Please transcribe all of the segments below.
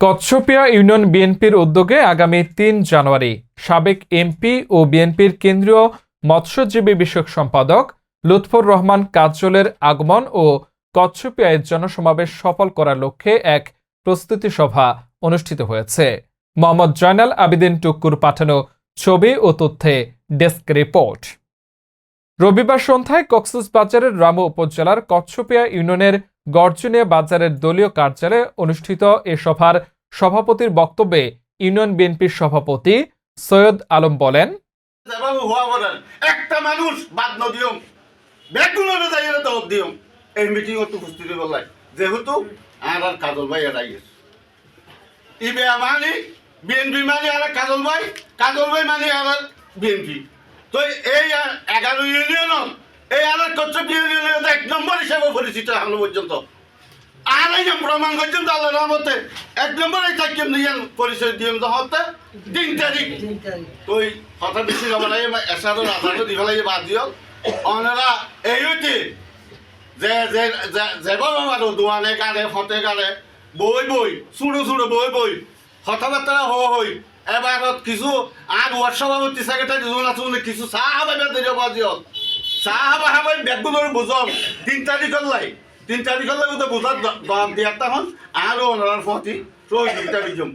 Kachchhapia union বিএনপির উদ্যোগে আগামী তিন জানুয়ারি সাবেক এমপি ও বিএনপির কেন্দ্রীয় মৎস্যজীবী বিষয়ক সম্পাদক লুৎফর রহমান কাজলের আগমন ও কচ্ছপিয়ায় জনসমাবেশ সফল করার লক্ষ্যে এক প্রস্তুতি সভা অনুষ্ঠিত হয়েছে। মোহাম্মদ জয়নাল আবিদিন টুক্কুর পাঠানো ছবি ও তথ্যে ডেস্ক রিপোর্ট। রবিবার সন্ধ্যায় কক্সবাজারের রামু উপজেলার কচ্ছপিয়া ইউনিয়নের গর্জনিয়া বাজারের দলীয় কার্যালয়ে অনুষ্ঠিত এ সভার সভাপতির বক্তব্যে ইউনিয়ন বিএনপির সভাপতি সৈয়দ আলম বলেন একটা মানুষ বাদ মিটিং যেহেতু আর মানে মানে মানে বিএনপি। তো এই এগারো ইউনিয়ন এই আর কচ্ছপ এক নম্বর হিসেবে পরিচিত এখনও পর্যন্ত। আর এই প্রমাণ পর্যন্ত আল্লাহ রহমতে, এক নম্বর এই থাকিম দিয়ে পরিচয় দিয়ম তো হতে। তিন তারিখ। তুই কথা বেশি যাব না এসারও রাস্তাটো দি পেলাই বাদ দিয়ক অনেরা এই হইতে, যে যে, যে- যেবার আৰু দোৱানে কাঢ়ে ফতে কাঢ়ে বৈ বৈ চুৰো চুৰো বৈ বৈ কথা বাৰ্তা হৈ হৈ এবাৰত কিছু আগ ৱাৰ্ড সভাপতি ছেক্ৰেটাৰী যোন আছো কিছু চাহ পাবে দিব দিয়ক চাহ পাহাবাই বেগুনৰ বুজম। তিন তাৰিখৰ লাই। তিন তাৰিখৰ লাই তো বুজাত দিয়াটা হন আৰু অনারার ফতি তই দিটা দিজম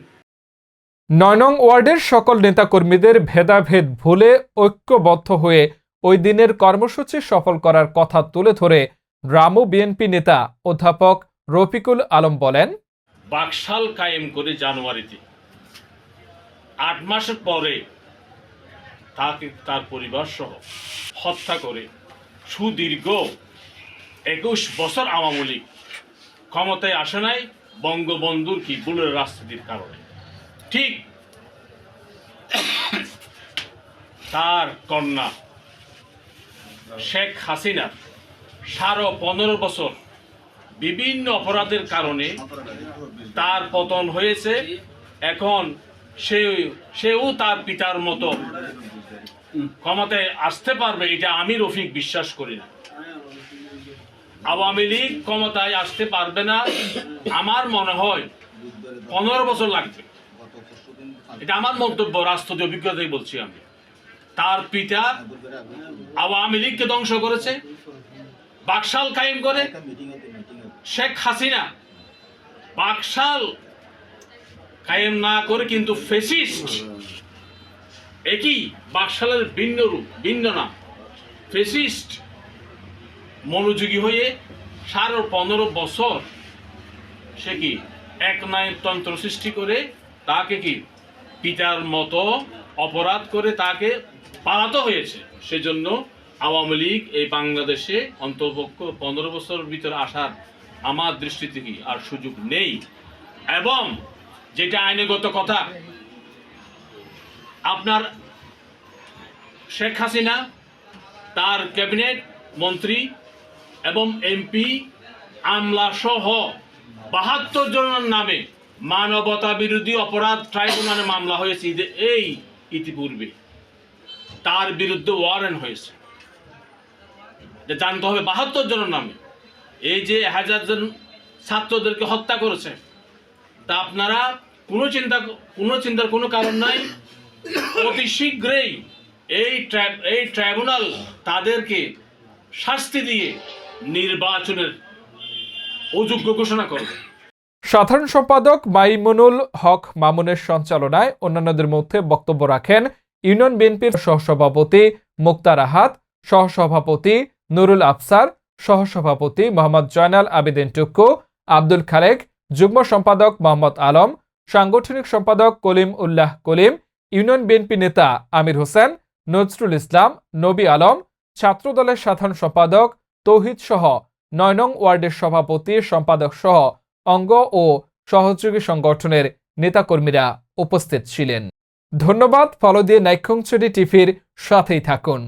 নয় নং ওয়ার্ডের সকল নেতাকর্মীদের ভেদাভেদ ভুলে ঐক্যবদ্ধ হয়ে ওই দিনের কর্মসূচি সফল করার কথা তুলে ধরে রামু বিএনপি নেতা অধ্যাপক রফিকুল আলম বলেন বাকশাল কায়েম করে জানুয়ারিতে। আট মাসের পরে তাকে তার পরিবার সহ হত্যা করে সুদীর্ঘ একুশ বছর আওয়ামী লীগ ক্ষমতায় আসে নাই, বঙ্গবন্ধুর কি বুলের রাজনীতির কারণে। ঠিক তার কন্যা শেখ হাসিনার সারো পনেরো বছর বিভিন্ন অপরাধের কারণে তার পতন হয়েছে। এখন সে সেও তার পিতার মতো ক্ষমতায় আসতে পারবে, এটা আমি রফিক বিশ্বাস করি না। আওয়ামী লীগ ক্ষমতায় আসতে পারবে না, আমার মনে হয় পনেরো বছর লাগবে। এটা আমার মন্তব্য রাষ্ট্রীয় অভিজ্ঞতাই বলছি আমি। তার পিতা আওয়ামী লীগকে ধ্বংস করেছে, বাকশাল কায়েম করে শেখ হাসিনা। বাকশাল কায়েম না করে কিন্তু ফেসিস্ট একই বাকশালের ভিন্ন রূপ, ভিন্ন নাম। ফেসিস্ট মনোযোগী হয়ে সাড়ে পনেরো বছর সে কি এক তন্ত্র সৃষ্টি করে তাকে কি পিতার মতো অপরাধ করে তাকে পালাতে হয়েছে? সেজন্য আওয়ামী লীগ এই বাংলাদেশে অন্তর্পক্ষ পনেরো বছরের ভিতরে আসার আমার দৃষ্টিতে কি আর সুযোগ নেই? এবং যেটা আইনগত কথা আপনার শেখ হাসিনা, তার ক্যাবিনেট মন্ত্রী এবং এমপি আমলা সহ বাহাত্তর জনের নামে মানবতা বিরোধী অপরাধ ট্রাইব্যুনালে মামলা হয়েছে এই ইতিপূর্বে। তার বিরুদ্ধে ওয়ারেন্ট হয়েছে। যে জানতে হবে বাহাত্তর জনের নামে। এই যে হাজার জন ছাত্রদেরকে হত্যা করেছে, তা আপনারা কোনো চিন্তা কোনো চিন্তার কোনো কারণ নাই। অতি শীঘ্রই এই এই ট্রাইব্যুনাল তাদেরকে শাস্তি দিয়ে নির্বাচনের অযোগ্য ঘোষণা করবে। সাধারণ সম্পাদক মাইমুনুল হক মামুনের সঞ্চালনায় অন্যান্যদের মধ্যে বক্তব্য রাখেন ইউনিয়ন বিএনপির সহসভাপতি মুক্তার আহাত সহসভাপতি নুরুল আফসার, সহসভাপতি মোহাম্মদ জয়নাল আবেদিন টুক্কু আব্দুল খালেক, যুগ্ম সম্পাদক মোহাম্মদ আলম, সাংগঠনিক সম্পাদক কলিম উল্লাহ কলিম ইউনিয়ন বিএনপি নেতা আমির হোসেন, নজরুল ইসলাম, নবী আলম, ছাত্রদলের সাধারণ সম্পাদক তৌহিদ সহ নয় নং ওয়ার্ডের সভাপতি, সম্পাদক সহ অঙ্গ ও সহযোগী সংগঠনের নেতাকর্মীরা উপস্থিত ছিলেন। ধন্যবাদ, ফলো দিয়ে নাইক্ষংছড়ি টিভির সাথেই থাকুন।